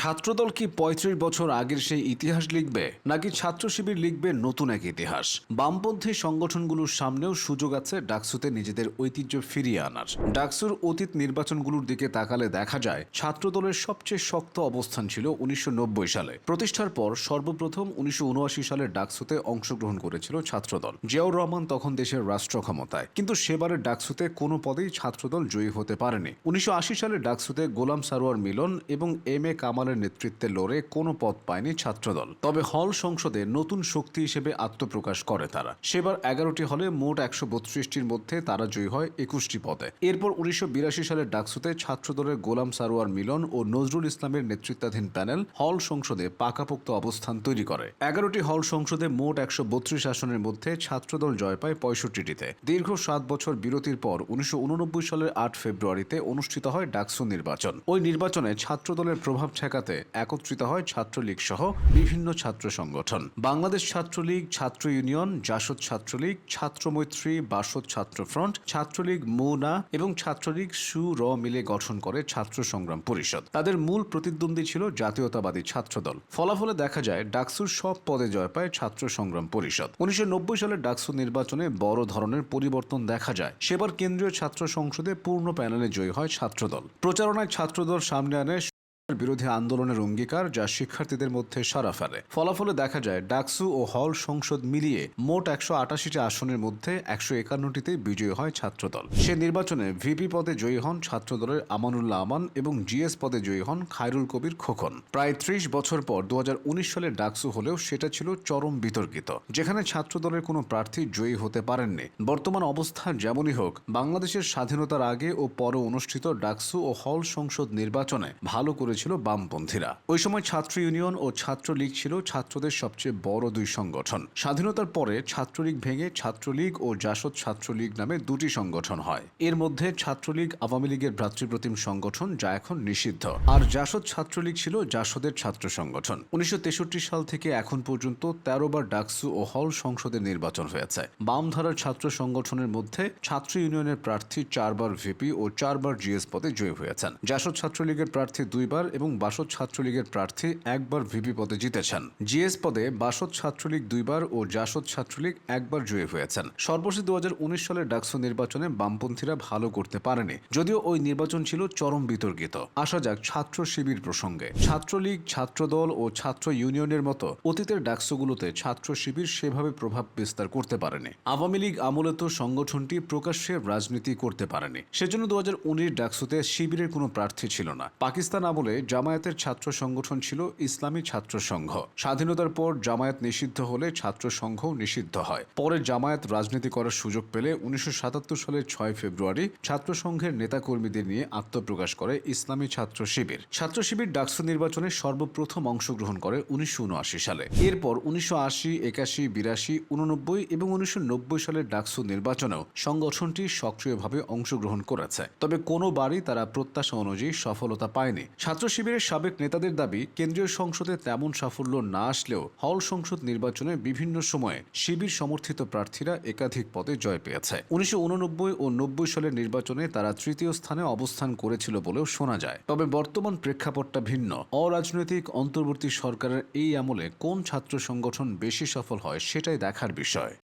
ছাত্রদল কি পঁয়ত্রিশ বছর আগের সেই ইতিহাস লিখবে, নাকি ছাত্র শিবির লিখবে নতুন এক ইতিহাস? বামপন্থী সংগঠনগুলোর সামনেও সুযোগ আছে ডাকসুতে নিজেদের ঐতিহ্য ফিরিয়ে আনার। ডাকসুর অতীত নির্বাচনগুলোর দিকে তাকালে দেখা যায়, ছাত্রদলের সবচেয়ে শক্ত অবস্থান ছিল উনিশশো নব্বই সালে। প্রতিষ্ঠার পর সর্বপ্রথম উনিশশো সালের ডাকসুতে অংশগ্রহণ করেছিল ছাত্রদল। জিয়াউর রহমান তখন দেশের রাষ্ট্র ক্ষমতায়, কিন্তু সেবারের ডাকসুতে কোনো পদেই ছাত্রদল জয়ী হতে পারেনি। উনিশশো সালের ডাকসুতে গোলাম সারোয়ার মিলন এবং এম এ কামালের নেতৃত্বে লড়ে কোনো পদ পায়নি ছাত্রদল। তবে হল সংসদে নতুন শক্তি হিসেবে আত্মপ্রকাশ করে তারা। সেবার এগারোটি হলে মোট একশো বত্রিশটির মধ্যে তারা জয়ী হয় একুশটি পদে। এরপর উনিশশো সালের ডাকসুতে ছাত্রদলের গোলাম সারোয়ার মিলন ও নজরুল ইসলামের নেতৃত্বাধীন প্যানেল হল সংসদে পাকাপোক্ত অবস্থান তৈরি করে। এগারোটি হল সংসদে মোট একশো বত্রিশ আসনের মধ্যে ছাত্রদল জয় পায় পঁয়ষট্টিটিতে। দীর্ঘ সাত বছর বিরতির পর উনিশশো উননব্বই সালের আট ফেব্রুয়ারিতে অনুষ্ঠিত হয় ডাকসু নির্বাচন। ওই নির্বাচনে ছাত্রদলের প্রভাব ঠেকাতে একত্রিত হয় ছাত্রলীগ সহ বিভিন্ন ছাত্র সংগঠন। বাংলাদেশ ছাত্রলীগ, ছাত্র ইউনিয়ন, জাসদ ছাত্রলীগ, ছাত্র মৈত্রী, বাসদ ছাত্র ফ্রন্ট, ছাত্রলীগ মৌনা এবং ছাত্রলীগ সু র মিলে গঠন করে ছাত্র সংগ্রাম পরিষদ। তাদের মূল প্রতিদ্বন্দ্বী ছিল জাতীয়তাবাদী ছাত্রদল। ফলাফলে দেখা যায় ডাকসুর সব পদে জয় পায় ছাত্র সংগ্রাম পরিষদ। উনিশশো নব্বই সালে ডাকসু নির্বাচনে বড় ধরনের পরিবর্তন দেখা যায়। সেবার কেন্দ্রীয় ছাত্র সংসদে পূর্ণ প্যানেলে জয়ী হয় ছাত্রদল। প্রচারণায় ছাত্রদল সামনে আনে বিরোধী আন্দোলনের অঙ্গীকার যা শিক্ষার্থীদের মধ্যে সারা ফেলে। ফলাফলে দেখা যায়, ডাকসু ও হল সংসদ মিলিয়ে মোট একশো আটাশিটি আসনের মধ্যে একশো একান্নটিতে বিজয়ী হয় ছাত্রদল। সে নির্বাচনে ভিপি পদে জয়ী হন ছাত্রদলের আমানুল্লাহ আমান এবং জিএস পদে জয়ী হন খায়রুল কবির খোকন। প্রায় ত্রিশ বছর পর দু হাজার উনিশ সালে ডাকসু হলেও সেটা ছিল চরম বিতর্কিত, যেখানে ছাত্রদলের কোনো প্রার্থী জয়ী হতে পারেননি। বর্তমান অবস্থা যেমনই হোক, বাংলাদেশের স্বাধীনতার আগে ও পরে অনুষ্ঠিত ডাকসু ও হল সংসদ নির্বাচনে ভালো করেছিল বামপন্থীরা। ওই সময় ছাত্র ইউনিয়ন ও ছাত্রলীগ ছিল ছাত্রদের সবচেয়ে বড় দুই সংগঠন। স্বাধীনতার পরে ছাত্রলীগ ভেঙে ছাত্রলীগ ও জাসদ ছাত্রলীগ নামে দুটি সংগঠন হয়। এর মধ্যে ছাত্রলীগ আওয়ামী লীগের ভ্রাতৃপ্রতিম সংগঠন যা এখন নিষিদ্ধ। আর জাসদ ছাত্রলীগ ছিল জাসদের ছাত্র সংগঠন। উনিশশো তেষট্টি সাল থেকে এখন পর্যন্ত তেরো বার ডাকসু ও হল সংসদের নির্বাচন হয়েছে। বামধারার ছাত্র সংগঠনের মধ্যে ছাত্র ইউনিয়নের প্রার্থী চারবার ভিপি ও চারবার জিএস পদে জয়ী হয়েছেন। জাসদ ছাত্রলীগের প্রার্থী দুইবার এবং বাসদ ছাত্রলীগের প্রার্থী একবার ভিপি পদে জিতেছেন। জিএস পদে বাসদ ছাত্রলীগ দুইবার ও জাসদ ছাত্রলীগ একবার জয়ী হয়েছেন। সর্বশেষ দুহাজার উনিশ সালের ডাকসু নির্বাচনে বামপন্থীরা ভালো করতে পারেনি, যদিও ওই নির্বাচন ছিল চরম বিতর্কিত। আসা যাক ছাত্র শিবির প্রসঙ্গে। ছাত্রলীগ, ছাত্রদল ও ছাত্র ইউনিয়নের মতো অতীতের ডাকসুগুলোতে ছাত্র শিবির সেভাবে প্রভাব বিস্তার করতে পারেনি। আওয়ামী লীগ আমলে তো সংগঠনটি প্রকাশ্যে রাজনীতি করতে পারেনি। সেজন্য দু হাজার ডাকসুতে শিবিরের কোনো প্রার্থী ছিল না। পাকিস্তান আমলে জামায়াতের ছাত্র সংগঠন ছিল ইসলামী ছাত্র সংঘ। স্বাধীনতার পর জামায়াত নিষিদ্ধ হলে ছাত্র সংঘও নিষিদ্ধ হয়। পরে জামায়াত রাজনীতি করার সুযোগ পেলে উনিশশো সালের ছয় ফেব্রুয়ারি ছাত্র সংঘের নেতাকর্মীদের নিয়ে আত্মপ্রকাশ করে ইসলামী ছাত্র শিবির। ছাত্র শিবির ডাকসু নির্বাচনে সর্বপ্রথম অংশগ্রহণ করে উনিশশো উনআশি সালে। এরপর উনিশশো আশি, একাশি, বিরাশি, উননব্বই এবং উনিশশো সালের ডাকসু নির্বাচনেও সংগঠনটি সক্রিয়ভাবে অংশগ্রহণ করেছে। তবে কোনোবারই তারা প্রত্যাশা অনুযায়ী সফলতা পায়নি। ছাত্র শিবিরের সাবেক নেতাদের দাবি, কেন্দ্রীয় সংসদে তেমন সাফল্য না আসলেও হল সংসদ নির্বাচনে বিভিন্ন সময়ে শিবির সমর্থিত প্রার্থীরা একাধিক পদে জয় পেয়েছে। উনিশশো উননব্বই ও নব্বই সালের নির্বাচনে তারা তৃতীয় স্থানে অবস্থান করেছিল বলেও শোনা যায়। তবে বর্তমান প্রেক্ষাপটটা ভিন্ন। অরাজনৈতিক অন্তর্বর্তী সরকারের এই আমলে কোন ছাত্র সংগঠন বেশি সফল হয় সেটাই দেখার বিষয়।